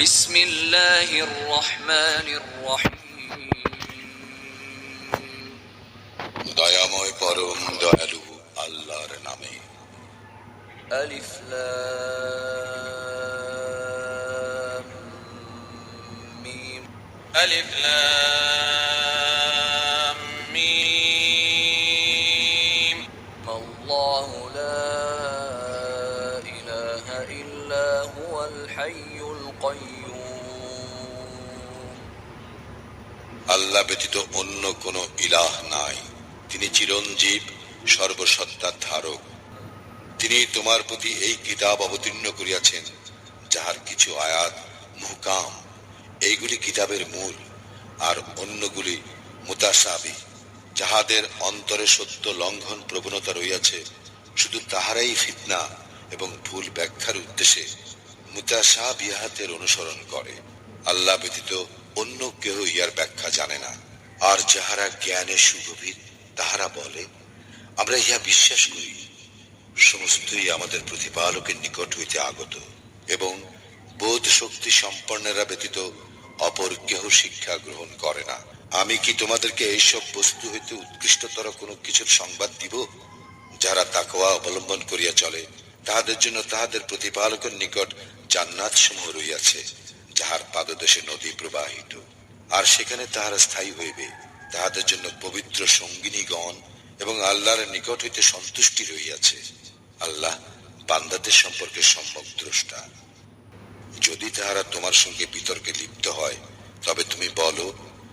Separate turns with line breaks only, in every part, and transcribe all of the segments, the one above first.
بسم الله الرحمن الرحيم
দয়াময় পরম দয়ালু আল্লাহর নামে
ألف لام ميم
ألف لام ميم
الله لا إله إلا هو الحي القيوم
আল্লাহ ব্যতীত অন্য কোনো ইলাহ নাই তিনি চিরঞ্জীব সর্বসত্তার ধারক তিনি তোমার প্রতি এই কিতাব অবতীর্ণ করিয়াছেন যাহার কিছু আয়াত মুহকাম এইগুলি কিতাবের মূল আর অন্যগুলি মুতাসাবি যাহাদের অন্তরে সত্য লঙ্ঘন প্রবণতা রইয়াছে শুধু তাহারাই ফিতনা এবং ভুল ব্যাখ্যার উদ্দেশ্যে মুতাসা বিহাতের অনুসরণ করে। আল্লাহ ব্যতীত অন্য কেহ ইহার ব্যাখ্যা জানে না। আর যাহারা জ্ঞানে সুগভীর, তাহারা বলে, আমরা ইহা বিশ্বাস করি। সমস্তই আমাদের প্রতিপালকের নিকট হইতে আগত এবং বোধ শক্তি সম্পন্নেরা ব্যতীত অপর কেহ শিক্ষা গ্রহণ করে না। আমি কি তোমাদেরকে এইসব বস্তু হইতে উৎকৃষ্টতর কোনো কিছুর সংবাদ দিব, যারা তাকওয়া অবলম্বন করিয়া চলে? তাহাদের জন্য তাহাদের প্রতিপালকের নিকট জান্নাত সমূহ রইয়াছে যাহার পাদদেশে নদী প্রবাহিত। আর সেখানে তাহারা স্থায়ী হইবে, তাহাদের জন্য পবিত্র সঙ্গিনীগণ এবং আল্লাহর নিকট হইতে সন্তুষ্টি রইয়াছে আল্লাহ বান্দাদের সম্পর্কে সম্যক দ্রষ্টা। যদি তাহারা তোমার সঙ্গে বিতর্কে লিপ্ত হয়, তবে তুমি বলো,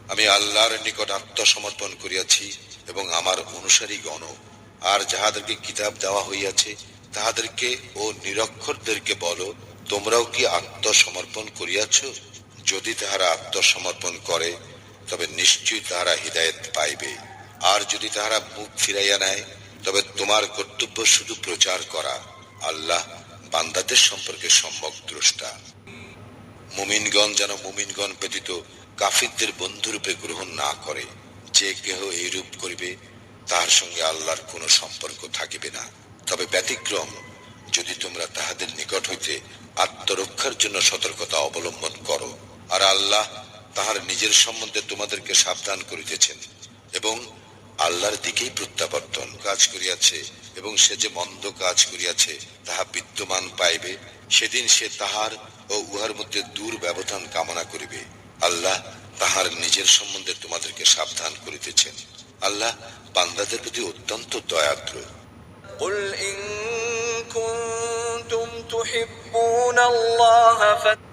আমি আল্লাহর নিকট আত্মসমর্পণ করিয়াছি এবং আমার অনুসারী গণ আর যাহাদেরকে কিতাব দেওয়া হইয়াছে, তাহাদেরকে ও নিরক্ষরদেরকে বলো তোমরাও কি আত্মসমর্পণ করিয়াছ? যদি তাহারা আত্মসমর্পণ করে, তবে নিশ্চয়ই তাহারা হৃদায়ত পাইবে। আর যদি তাহারা মুখ ফিরাইয়া নেয়, তবে তোমার কর্তব্য শুধু প্রচার করা। আল্লাহ বান্দাদের সম্পর্কে সম্যক দ্রষ্টা। মুমিনগণ যেন মুমিনগণ ব্যতীত কাফিরদের বন্ধুরূপে গ্রহণ না করে, যে কেহ এইরূপ করিবে তার সঙ্গে আল্লাহর কোনো সম্পর্ক থাকিবে না। তবে ব্যতিক্রম যদি তোমরা তাহাদের নিকট হইতে আত্মরক্ষার জন্য সতর্কতা অবলম্বন করো আর আল্লাহ তাহার নিজের সম্বন্ধে তোমাদেরকে সাবধান করিতেছেন এবং আল্লাহর দিকেই প্রত্যাবর্তন কাজ করিয়াছে এবং সে যে মন্দ কাজ করিয়াছে তাহা বিদ্যমান পাইবে সেদিন সে তাহার ও উহার মধ্যে দূর ব্যবধান কামনা করিবে আল্লাহ তাহার নিজের সম্বন্ধে তোমাদেরকে সাবধান করিতেছেন আল্লাহ বান্দাদের প্রতি অত্যন্ত দয়াদ্র
قل إن كنتم تحبون الله فاتبعوني